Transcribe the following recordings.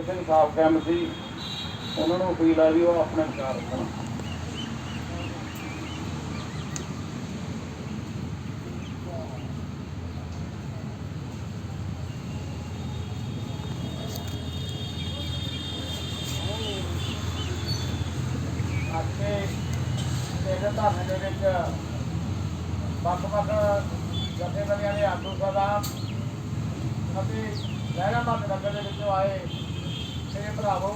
ਜਗਤ ਸਿੰਘ ਸਾਫ਼ ਕੈਂਪ ਸੀ, ਉਹਨਾਂ ਨੂੰ ਅਪੀਲ ਆ ਵੀ ਉਹ ਆਪਣੇ ਵਿਚਾਰ ਰੱਖਣ। ਅੱਗੇ ਧਰਨੇ ਦੇ ਵਿੱਚ ਵੱਖ-ਵੱਖ ਜਥੇਬੰਦੀਆਂ ਦੇ ਆਗੂ ਸਾਹਿਬਾਨ ਅਤੇ ਲਹਿਰਾ ਮਹੱਤ ਨਗਰ ਦੇ ਵਿੱਚੋਂ ਆਏ ਮੇਰੇ ਭਰਾਵੋ,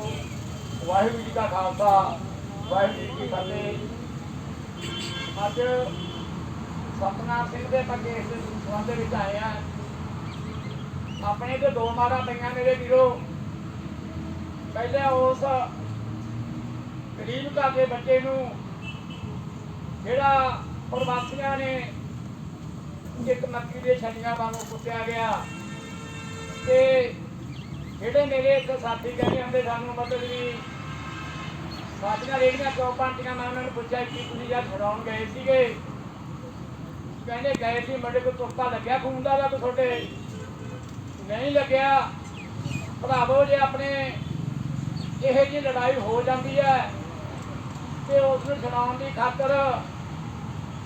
ਵਾਹਿਗੁਰੂ ਜੀ ਦਾ ਖਾਲਸਾ, ਵਾਹਿਗੁਰੂ ਜੀ ਕੀ ਫਤਿਹ। ਅੱਜ ਸਤਨਾਮ ਸਿੰਘ ਦੇ ਪੱਕੇ ਇਸ ਸੰਬੰਧ ਵਿੱਚ ਆਏ ਆ ਆਪਣੇ ਤੇ ਦੋ ਮਾਰਾ ਪਈਆਂ ਮੇਰੇ ਵੀਰੋ। ਪਹਿਲੇ ਉਸ ਗਰੀਬ ਘਰ ਦੇ ਬੱਚੇ ਨੂੰ ਜਿਹੜਾ ਪ੍ਰਵਾਸੀਆਂ ਨੇ ਇੱਕ ਮੱਕੀ ਦੇ ਛੱਲੀਆਂ ਵਾਂਗੂ ਕੁੱਟਿਆ ਗਿਆ। ਜਿਹੜੇ ਮੇਰੇ ਇੱਕ ਸਾਥੀ ਕਹਿੰਦੇ ਹੁੰਦੇ ਸਾਨੂੰ, ਮਤਲਬ ਵੀ ਸਾਡੀਆਂ ਰੇੜੀਆਂ ਕਿਉਂ ਪਾਂਟੀਆਂ ਮੈਂ ਉਹਨਾਂ ਨੂੰ ਪੁੱਛਿਆ ਕਿ ਤੁਸੀਂ ਜਦ ਛਡਾਉਣ ਗਏ ਸੀਗੇ, ਕਹਿੰਦੇ ਗਏ ਸੀ ਮੜੇ ਕੋ ਤੁੱਕਾ ਲੱਗਿਆ, ਖੂਨ ਦਾ ਲੱਗ ਤੁਹਾਡੇ ਨਹੀਂ ਲੱਗਿਆ। ਭਰਾਵੋ, ਜੇ ਆਪਣੇ ਇਹੋ ਜੀ ਲੜਾਈ ਹੋ ਜਾਂਦੀ ਹੈ ਤੇ ਉਸ ਨੂੰ ਛਡਾਉਣ ਦੀ ਖਾਤਰ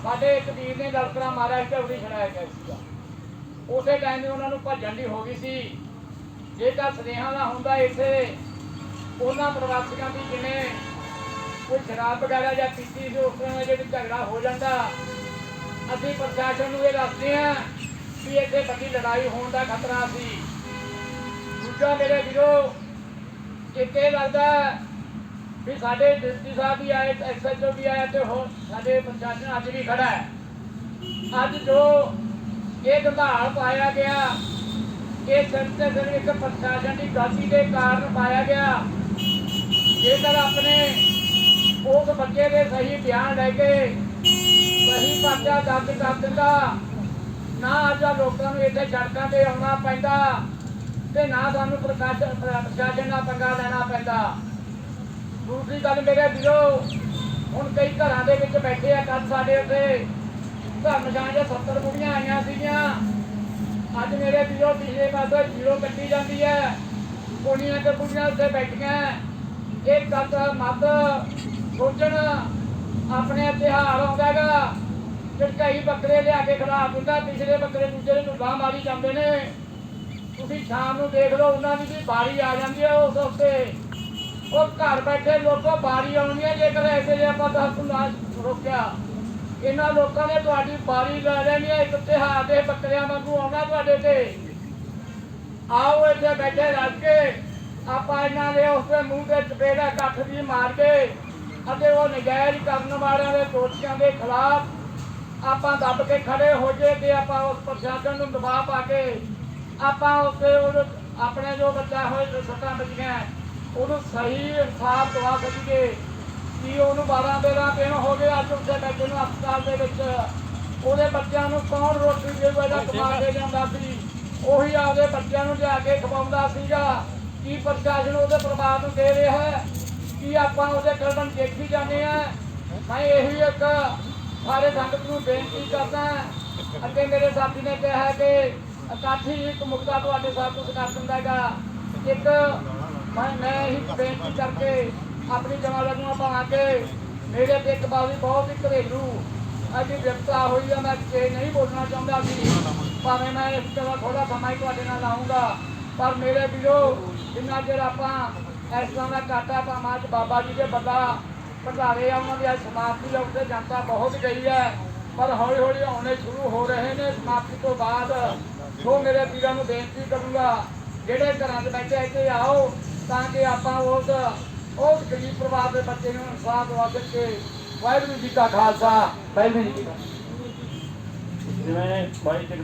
ਸਾਡੇ ਇੱਕ ਵੀਰ ਨੇ ਲੜਕਰਾ ਮਾਰਿਆ ਸੀ ਤੇ ਉਹਦੀ ਛੜਾਇਆ ਗਿਆ ਸੀਗਾ। ਉਸੇ ਟਾਈਮ ਤੇ ਉਹਨਾਂ ਨੂੰ ਭੱਜਣ ਦੀ ਹੋ ਗਈ ਸੀ। ਜੇ ਤਾਂ ਸਨੇਹਾ ਦਾ ਹੁੰਦਾ ਇੱਥੇ, ਉਹਨਾਂ ਪ੍ਰਵਾਸੀਆਂ ਦੀ ਜਿਵੇਂ ਕੋਈ ਸ਼ਰਾਬ ਵਗੈਰਾ ਜਾਂ ਪੀਤੀ ਸੀ, ਉਸ ਤਰ੍ਹਾਂ ਦਾ ਝਗੜਾ ਹੋ ਜਾਂਦਾ। ਅਸੀਂ ਪ੍ਰਸ਼ਾਸਨ ਨੂੰ ਇਹ ਦੱਸਦੇ ਹਾਂ ਵੀ ਇੱਥੇ ਵੱਡੀ ਲੜਾਈ ਹੋਣ ਦਾ ਖਤਰਾ ਸੀ। ਦੂਜਾ ਮੇਰੇ ਵੀਰੋ ਇੱਕ ਇਹ ਲੱਗਦਾ ਵੀ ਸਾਡੇ ਡਿਪਟੀ ਸਾਹਿਬ ਵੀ ਆਏ ਐਸਐਚਓ ਵੀ ਆਇਆ ਤੇ ਹੋਰ ਸਾਡੇ ਪ੍ਰਸ਼ਾਸਨ ਅੱਜ ਵੀ ਖੜਾ ਹੈ। ਅੱਜ ਜੋ ਇਹ ਗੰਧਾਲ ਪਾਇਆ ਗਿਆ ਇਹ ਸਿਰ ਤੇ ਸਿਰ ਪ੍ਰਸ਼ਾਸਨ ਦੀ ਗਲਤੀ ਦੇ ਕਾਰਨ ਪਾਇਆ ਗਿਆ। ਜੇਕਰ ਆਪਣੇ ਉਸ ਬੱਚੇ ਦੇ ਸਹੀ ਬਿਆਨ ਲੈ ਕੇ ਸਹੀ ਪਰਚਾ ਦਰਜ ਕਰ ਦਿੰਦਾ, ਨਾ ਅੱਜ ਲੋਕਾਂ ਨੂੰ ਇੱਥੇ ਸੜਕਾਂ ਤੇ ਆਉਣਾ ਪੈਂਦਾ ਤੇ ਨਾ ਸਾਨੂੰ ਪ੍ਰਸ਼ਾਸਨ ਪ੍ਰਸ਼ਾਸਨ ਨਾਲ ਪੰਗਾ ਲੈਣਾ ਪੈਂਦਾ। ਦੂਸਰੀ ਗੱਲ ਮੇਰੇ ਵੀਰੋ, ਹੁਣ ਕਈ ਘਰਾਂ ਦੇ ਵਿੱਚ ਬੈਠੇ ਆ ਕੱਲ ਸਾਡੇ ਉੱਤੇ ਧਰਮ ਜਾਂ 70 ਕੁੜੀਆਂ ਆਈਆਂ ਸੀਗੀਆਂ। ਅੱਜ ਮੇਰੇ ਵੀਰੋ ਪਿਛਲੇ ਪਾਸੇ ਜੀਰੋ ਕੱਟੀ ਜਾਂਦੀ ਹੈ। ਕੋਣੀਆਂ ਤੇ ਕੁੜੀਆਂ ਉੱਤੇ ਬੈਠੀਆਂ ਇਹ ਕੱਟ ਮੱਦ ਸੋਚਣ ਆਪਣੇ ਤਿਉਹਾਰ ਆਉਂਦਾਗਾ ਝਟਕਾਈ ਬੱਕਰੇ ਲਿਆ ਕੇ ਖਿਲਾ ਦਿੰਦਾ, ਪਿਛਲੇ ਬੱਕਰੇ ਦੂਜੇ ਨੂੰ ਗਾਂ ਮਾਰੀ ਜਾਂਦੇ ਨੇ। ਤੁਸੀਂ ਸ਼ਾਮ ਨੂੰ ਦੇਖ ਲਓ, ਉਹਨਾਂ ਦੀ ਵੀ ਬਾਰੀ ਆ ਜਾਂਦੀ ਹੈ ਉਸ ਉੱਤੇ। ਉਹ ਘਰ ਬੈਠੇ ਲੋਕੋ ਬਾਰੀ ਆਉਣੀ ਹੈ, ਜੇਕਰ ਐਸੇ ਜੇ ਆਪਾਂ ਦਸ ਨਾ ਰੋਕਿਆ। ਇਹਨਾਂ ਲੋਕਾਂ ਨੇ ਤੁਹਾਡੀ ਬਾਰੀ ਲੈ ਲੈਣੀ ਹੈ, ਇੱਕ ਤਿਉਹਾਰ ਦੇ ਬੱਕਰਿਆਂ ਵਾਂਗੂ ਆਉਣਾ ਤੁਹਾਡੇ ਤੇ। ਆਓ ਇੱਥੇ ਬੈਠੇ ਰੱਜ ਕੇ, ਆਪਾਂ ਇਹਨਾਂ ਦੇ ਉਸ ਦੇ ਮੂੰਹ ਤੇ ਚਪੇੜਾ ਕੱਖ ਦੀ ਮਾਰ ਕੇ ਅਤੇ ਉਹ ਨਜਾਇਜ਼ ਕਰਨ ਵਾਲਿਆਂ ਦੇ ਦੋਸ਼ੀਆਂ ਦੇ ਖਿਲਾਫ ਆਪਾਂ ਦੱਬ ਕੇ ਖੜੇ ਹੋ ਜੇ ਤੇ ਆਪਾਂ ਉਸ ਪ੍ਰਸ਼ਾਸਨ ਨੂੰ ਦਬਾਅ ਪਾ ਕੇ ਆਪਾਂ ਉਸੇ ਉਹਨੂੰ ਆਪਣੇ ਜੋ ਬੱਚਾ ਹੋਏ, ਜੋ ਸੱਟਾਂ ਵੱਜੀਆਂ, ਉਹਨੂੰ ਸਹੀ ਇਨਸਾਫ ਦਵਾ ਸਕੀਏ। ਕਿ ਉਹਨੂੰ 12 13 ਦਿਨ ਹੋ ਗਏ ਅੱਜ ਉੱਥੇ ਬੈਠੇ ਨੂੰ ਹਸਪਤਾਲ ਦੇ ਵਿੱਚ। ਉਹਦੇ ਬੱਚਿਆਂ ਨੂੰ ਕੌਣ ਰੋਟੀ ਦੇਵੇ ਜਾਂ ਕਮਾ ਕੇ ਜਾਂਦਾ ਸੀ? ਉਹੀ ਆਪਦੇ ਬੱਚਿਆਂ ਨੂੰ ਲਿਆ ਕੇ ਖਵਾਉਂਦਾ ਸੀਗਾ। ਕੀ ਪ੍ਰਸ਼ਾਸਨ ਉਹਦੇ ਪਰਿਵਾਰ ਨੂੰ ਦੇ ਰਿਹਾ ਹੈ? ਕੀ ਆਪਾਂ ਉਹਦੇ ਕਰਮ ਦੇਖੀ ਜਾਂਦੇ ਆ ਮੈਂ ਇਹੀ ਇੱਕ ਸਾਰੇ ਸੰਗਤ ਨੂੰ ਬੇਨਤੀ ਕਰਦਾ ਅੱਗੇ ਮੇਰੇ ਸਾਥੀ ਨੇ ਕਿਹਾ ਹੈ ਕਿ ਇਕੱਠੀ ਇੱਕ ਮੁਕਤਾ ਤੁਹਾਡੇ ਸਭ ਕੁਝ ਕਰ ਦਿੰਦਾ ਹੈਗਾ। ਇੱਕ ਮੈਂ ਮੈਂ ਹੀ ਬੇਨਤੀ ਕਰਕੇ ਆਪਣੀ ਜਮਾਤ ਨੂੰ ਬਣਾ ਕੇ ਮੇਰੇ ਤੇ ਇੱਕ ਬਾਜ਼ੀ ਬਹੁਤ ਹੀ ਘਰੇਲੂ ਅੱਜ ਵਿਅਕਤਾ ਹੋਈ ਆ, ਮੈਂ ਕਿ ਨਹੀਂ ਬੋਲਣਾ ਚਾਹੁੰਦਾ ਸੀ। ਭਾਵੇਂ ਮੈਂ ਇਸ ਤਰ੍ਹਾਂ ਥੋੜਾ ਸਮਾਂ ਹੀ ਤੁਹਾਡੇ ਨਾਲ ਲਾਉਂਗਾ ਪਰ ਮੇਰੇ ਵੀਰੋ, ਜਿੰਨਾ ਚਿਰ ਆਪਾਂ ਇਸ ਤਰ੍ਹਾਂ ਦਾ ਕਾਟਾ ਪਾਮਾਂ ਚ ਬਾਬਾ ਜੀ ਦੇ ਬੰਦਾ ਭੰਡਾਰੇ ਆ, ਉਹਨਾਂ ਦੀ ਅੱਜ ਸਮਾਪਤੀ ਦੇ ਉੱਤੇ ਜਨਤਾ ਬਹੁਤ ਗਈ ਹੈ ਪਰ ਹੌਲੀ ਹੌਲੀ ਆਉਣੇ ਸ਼ੁਰੂ ਹੋ ਰਹੇ ਨੇ, ਸਮਾਪਤੀ ਤੋਂ ਬਾਅਦ ਸੋ ਮੇਰੇ ਵੀਰਾਂ ਨੂੰ ਬੇਨਤੀ ਕਰੂੰਗਾ, ਜਿਹੜੇ ਘਰਾਂ 'ਚ ਬੈਠੇ ਇੱਥੇ ਆਓ, ਤਾਂ ਕਿ ਆਪਾਂ ਉਸ ਉਹ ਗਰੀਬ ਪਰਿਵਾਰ ਦੇ ਬੱਚੇ ਨੂੰ ਇਨਸਾਫ ਦਵਾ ਕੇ ਵਾਹਿਗੁਰੂ ਜੀ ਕਾ ਖਾਲਸਾ ਵਾਹਿਗੁਰੂ ਜੀ ਕੀ ਫਤਿਹ ਜਿਵੇਂ ਬਾਈ